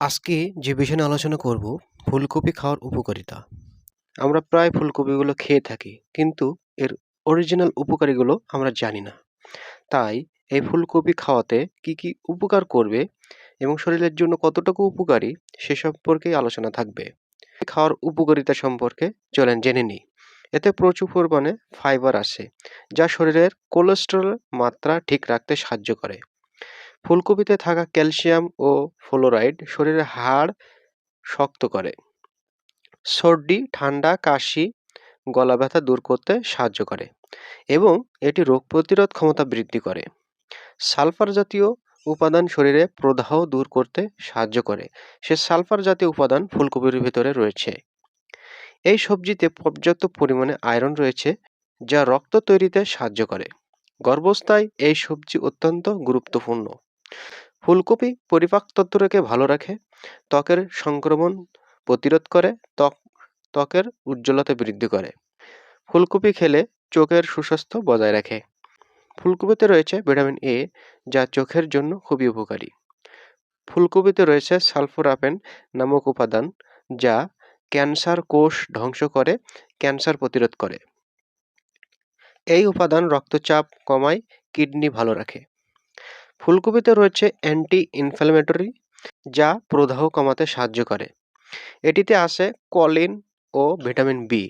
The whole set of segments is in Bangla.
আজকে যে বিষয় নিয়ে আলোচনা করব, ফুলকপি খাওয়ার উপকারিতা। আমরা প্রায় ফুলকপিগুলো খেয়ে থাকি, কিন্তু এর অরিজিনাল উপকারীগুলো আমরা জানি না। তাই এই ফুলকপি খাওয়াতে কি কি উপকার করবে এবং শরীরের জন্য কতটুকু উপকারী, সে সম্পর্কে আলোচনা থাকবে। খাওয়ার উপকারিতা সম্পর্কে চলেন জেনে নিই। এতে প্রচুর পরিমাণে ফাইবার আছে যা শরীরের কোলেস্টেরল মাত্রা ঠিক রাখতে সাহায্য করে। ফুলকপিতে থাকা ক্যালসিয়াম ও ফ্লোরাইড শরীরের হাড় শক্ত করে। সর্দি, ঠান্ডা, কাশি গলা ব্যথা দূর করতে সাহায্য করে এবং এটি রোগ প্রতিরোধ ক্ষমতা বৃদ্ধি করে। সালফার জাতীয় উপাদান শরীরে প্রদাহ দূর করতে সাহায্য করে। সে সালফার জাতীয় উপাদান ফুলকপির ভিতরে রয়েছে। এই সবজিতে পর্যাপ্ত পরিমাণে আয়রন রয়েছে, যা রক্ত তৈরিতে সাহায্য করে। গর্ভাবস্থায় এই সবজি অত্যন্ত গুরুত্বপূর্ণ। ফুলকপি পরিপাক পরিপাকতন্ত্রকে ভালো রাখে, ত্বকের সংক্রমণ প্রতিরোধ করে, ত্বক, ত্বকের উজ্জ্বলতা বৃদ্ধি করে। ফুলকপি খেলে চোখের সুস্বাস্থ্য বজায় রাখে। ফুলকপিতে রয়েছে ভিটামিন এ যা চোখের জন্য খুবই উপকারী। ফুলকপিতে রয়েছে সালফোরাপেন নামক উপাদান, যা ক্যান্সার কোষ ধ্বংস করে, ক্যান্সার প্রতিরোধ করে। এই উপাদান রক্তচাপ কমায়, কিডনি ভালো রাখে। ফুলকপিতে রয়েছে অ্যান্টি ইনফ্ল্যামেটরি যা প্রদাহ কমাতে সাহায্য করে। এটিতে আছে কলিন ও ভিটামিন বি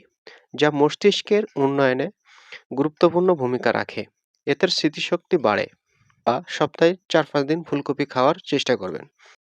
যা মস্তিষ্কের উন্নয়নে গুরুত্বপূর্ণ ভূমিকা রাখে। এতে স্মৃতিশক্তি বাড়ে। বা সপ্তাহে চার পাঁচ দিন ফুলকপি খাওয়ার চেষ্টা করবেন।